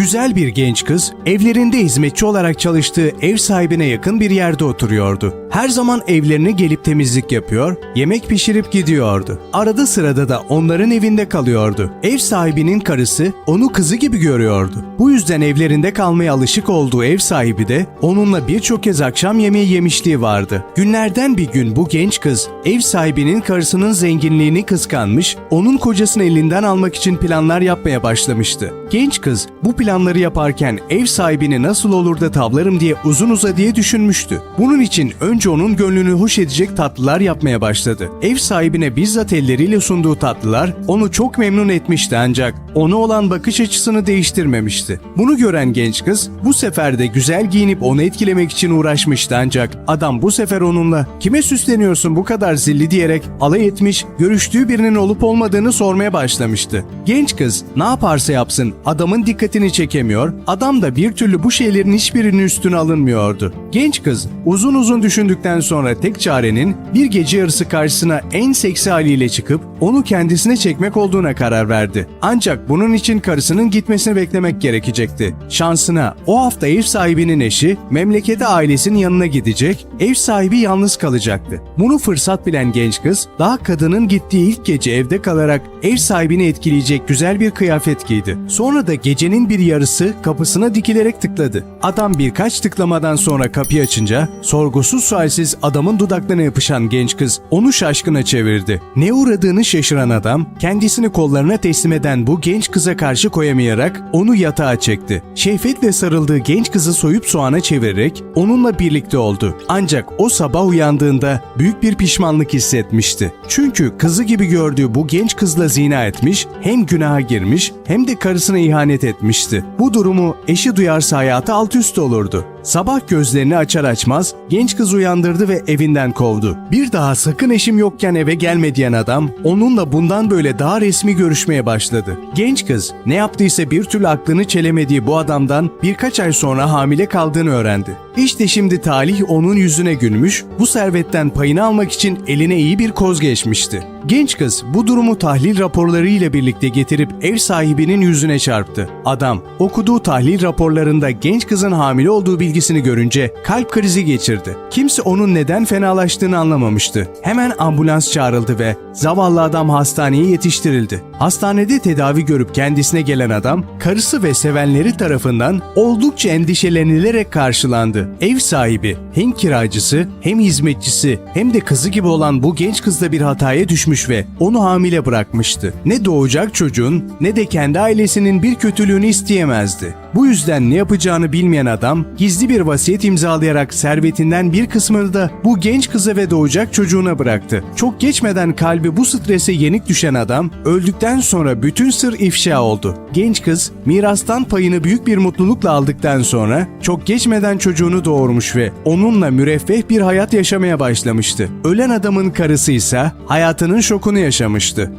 Güzel bir genç kız, evlerinde hizmetçi olarak çalıştığı ev sahibine yakın bir yerde oturuyordu. Her zaman evlerine gelip temizlik yapıyor, yemek pişirip gidiyordu. Arada sırada da onların evinde kalıyordu. Ev sahibinin karısı onu kızı gibi görüyordu. Bu yüzden evlerinde kalmaya alışık olduğu ev sahibi de onunla birçok kez akşam yemeği yemişliği vardı. Günlerden bir gün bu genç kız ev sahibinin karısının zenginliğini kıskanmış, onun kocasını elinden almak için planlar yapmaya başlamıştı. Genç kız bu planları yaparken ev sahibini nasıl olur da tavlarım diye uzun uzadıya düşünmüştü. Bunun için önce onun gönlünü hoş edecek tatlılar yapmaya başladı. Ev sahibine bizzat elleriyle sunduğu tatlılar onu çok memnun etmişti ancak ona olan bakış açısını değiştirmemişti. Bunu gören genç kız bu sefer de güzel giyinip onu etkilemek için uğraşmıştı ancak adam bu sefer onunla kime süsleniyorsun bu kadar zilli diyerek alay etmiş, görüştüğü birinin olup olmadığını sormaya başlamıştı. Genç kız ne yaparsa yapsın adamın dikkatini çekemiyor, adam da bir türlü bu şeylerin hiçbirinin üstüne alınmıyordu. Genç kız uzun uzun düşündükten sonra tek çarenin bir gece yarısı karşısına en seksi haliyle çıkıp onu kendisine çekmek olduğuna karar verdi. Ancak bunun için karısının gitmesini beklemek gerekecekti. Şansına o hafta ev sahibinin eşi memlekete ailesinin yanına gidecek, ev sahibi yalnız kalacaktı. Bunu fırsat bilen genç kız daha kadının gittiği ilk gece evde kalarak ev sahibini etkileyecek güzel bir kıyafet giydi. Sonra da gecenin bir yarısı kapısına dikilerek tıkladı. Adam birkaç tıklamadan sonra kapıyı açınca sorgusuz sualsiz adamın dudaklarına yapışan genç kız onu şaşkına çevirdi. Ne uğradığını şaşıran adam kendisini kollarına teslim eden bu genç kıza karşı koyamayarak onu yatağa çekti. Şehvetle sarıldığı genç kızı soyup soğana çevirerek onunla birlikte oldu. Ancak o sabah uyandığında büyük bir pişmanlık hissetmişti. Çünkü kızı gibi gördüğü bu genç kızla zina etmiş, hem günaha girmiş hem de karısına ihanet etmişti. Bu durumu eşi duyarsa hayatı alt üst olurdu. Sabah gözlerini açar açmaz genç kız uyandırdı ve evinden kovdu. Bir daha sakın eşim yokken eve gelme diyen adam onunla bundan böyle daha resmi görüşmeye başladı. Genç kız ne yaptıysa bir türlü aklını çelemediği bu adamdan birkaç ay sonra hamile kaldığını öğrendi. İşte şimdi talih onun yüzüne gülmüş, bu servetten payını almak için eline iyi bir koz geçmişti. Genç kız bu durumu tahlil raporları ile birlikte getirip ev sahibinin yüzüne çarptı. Adam okuduğu tahlil raporlarında genç kızın hamile olduğu bilgisini görünce kalp krizi geçirdi. Kimse onun neden fenalaştığını anlamamıştı. Hemen ambulans çağrıldı ve zavallı adam hastaneye yetiştirildi. Hastanede tedavi görüp kendisine gelen adam karısı ve sevenleri tarafından oldukça endişelenilerek karşılandı. Ev sahibi hem kiracısı hem hizmetçisi hem de kızı gibi olan bu genç kızda bir hataya düşmüş ve onu hamile bırakmıştı. Ne doğacak çocuğun ne de kendi ailesinin bir kötülüğünü isteyemezdi. Bu yüzden ne yapacağını bilmeyen adam gizli bir vasiyet imzalayarak servetinden bir kısmını da bu genç kıza ve doğacak çocuğuna bıraktı. Çok geçmeden kalbi bu strese yenik düşen adam öldükten sonra bütün sır ifşa oldu. Genç kız mirastan payını büyük bir mutlulukla aldıktan sonra çok geçmeden çocuğunu doğurmuş ve onunla müreffeh bir hayat yaşamaya başlamıştı. Ölen adamın karısı ise hayatının şokunu yaşamıştı.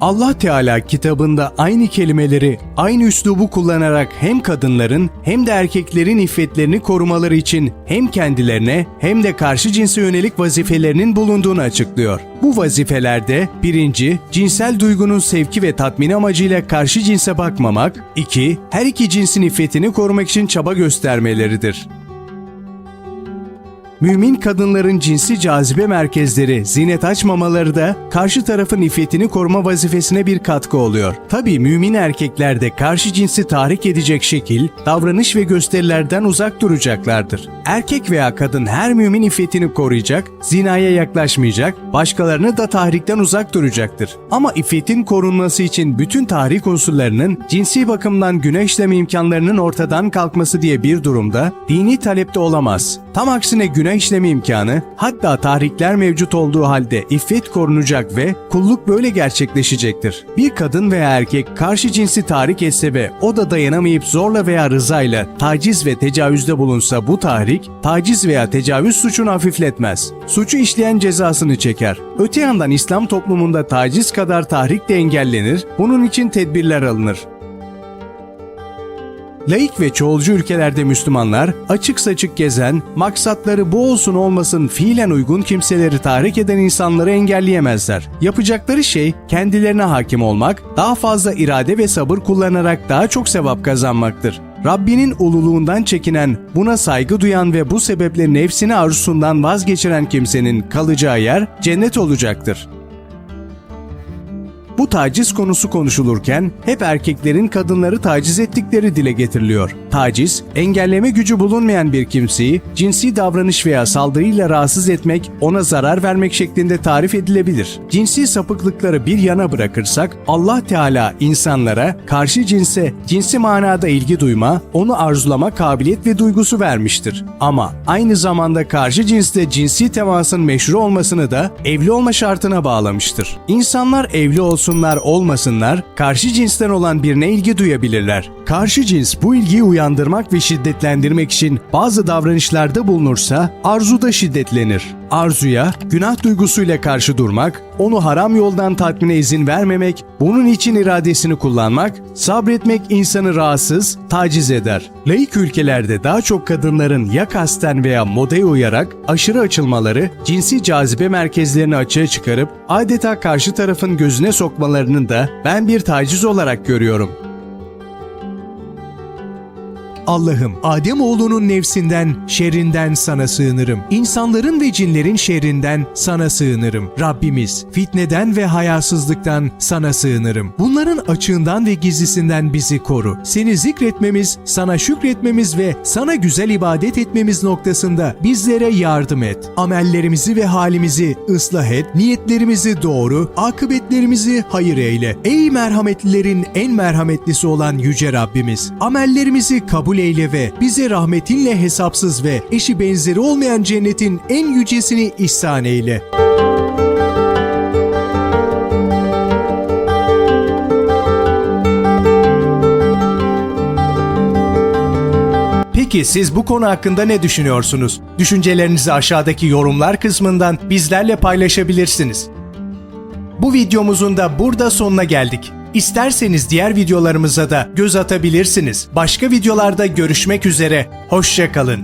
Allah Teala kitabında aynı kelimeleri, aynı üslubu kullanarak hem kadınların hem de erkeklerin iffetlerini korumaları için hem kendilerine hem de karşı cinse yönelik vazifelerinin bulunduğunu açıklıyor. Bu vazifelerde birinci, cinsel duygunun sevki ve tatmini amacıyla karşı cinse bakmamak, iki, her iki cinsin iffetini korumak için çaba göstermeleridir. Mümin kadınların cinsi cazibe merkezleri zinet açmamaları da karşı tarafın iffetini koruma vazifesine bir katkı oluyor. Tabi mümin erkekler de karşı cinsi tahrik edecek şekil, davranış ve gösterilerden uzak duracaklardır. Erkek veya kadın her mümin iffetini koruyacak, zinaya yaklaşmayacak, başkalarını da tahrikten uzak duracaktır. Ama iffetin korunması için bütün tahrik unsurlarının cinsi bakımdan günah işleme imkanlarının ortadan kalkması diye bir durumda dini talepte olamaz. Tam aksine günah işleme imkanı hatta tahrikler mevcut olduğu halde iffet korunacak ve kulluk böyle gerçekleşecektir. Bir kadın veya erkek karşı cinsi tahrik etse ve o da dayanamayıp zorla veya rızayla taciz ve tecavüzde bulunsa bu tahrik taciz veya tecavüz suçunu hafifletmez. Suçu işleyen cezasını çeker. Öte yandan İslam toplumunda taciz kadar tahrik de engellenir, bunun için tedbirler alınır. Laik ve çoğulcu ülkelerde Müslümanlar açık saçık gezen, maksatları bu olsun olmasın fiilen uygun kimseleri tahrik eden insanları engelleyemezler. Yapacakları şey kendilerine hakim olmak, daha fazla irade ve sabır kullanarak daha çok sevap kazanmaktır. Rabbinin ululuğundan çekinen, buna saygı duyan ve bu sebeple nefsini arzusundan vazgeçiren kimsenin kalacağı yer cennet olacaktır. Bu taciz konusu konuşulurken hep erkeklerin kadınları taciz ettikleri dile getiriliyor. Taciz, engelleme gücü bulunmayan bir kimseyi cinsi davranış veya saldırıyla rahatsız etmek, ona zarar vermek şeklinde tarif edilebilir. Cinsi sapıklıkları bir yana bırakırsak, Allah Teala insanlara karşı cinse cinsi manada ilgi duyma, onu arzulama kabiliyet ve duygusu vermiştir. Ama aynı zamanda karşı cinsle cinsi temasın meşru olmasını da evli olma şartına bağlamıştır. İnsanlar evli olsunlar olmasınlar, karşı cinsten olan birine ilgi duyabilirler. Karşı cins bu ilgiyi uyandırmak ve şiddetlendirmek için bazı davranışlarda bulunursa arzu da şiddetlenir. Arzuya günah duygusuyla karşı durmak, onu haram yoldan tatmine izin vermemek, bunun için iradesini kullanmak, sabretmek insanı rahatsız, taciz eder. Laik ülkelerde daha çok kadınların ya kasten veya modaya uyarak aşırı açılmaları, cinsi cazibe merkezlerini açığa çıkarıp adeta karşı tarafın gözüne sokmalarının da ben bir taciz olarak görüyorum. Allah'ım Adem oğlunun nefsinden, şerrinden sana sığınırım. İnsanların ve cinlerin şerrinden sana sığınırım. Rabbimiz fitneden ve hayasızlıktan sana sığınırım. Bunların açığından ve gizlisinden bizi koru. Seni zikretmemiz, sana şükretmemiz ve sana güzel ibadet etmemiz noktasında bizlere yardım et. Amellerimizi ve halimizi ıslah et, niyetlerimizi doğru, akıbetlerimizi hayır eyle. Ey merhametlilerin en merhametlisi olan Yüce Rabbimiz, amellerimizi kabul eyle ve bize rahmetinle hesapsız ve eşi benzeri olmayan cennetin en yücesini ihsan eyle. Peki siz bu konu hakkında ne düşünüyorsunuz? Düşüncelerinizi aşağıdaki yorumlar kısmından bizlerle paylaşabilirsiniz. Bu videomuzun da burada sonuna geldik. İsterseniz diğer videolarımıza da göz atabilirsiniz. Başka videolarda görüşmek üzere. Hoşçakalın.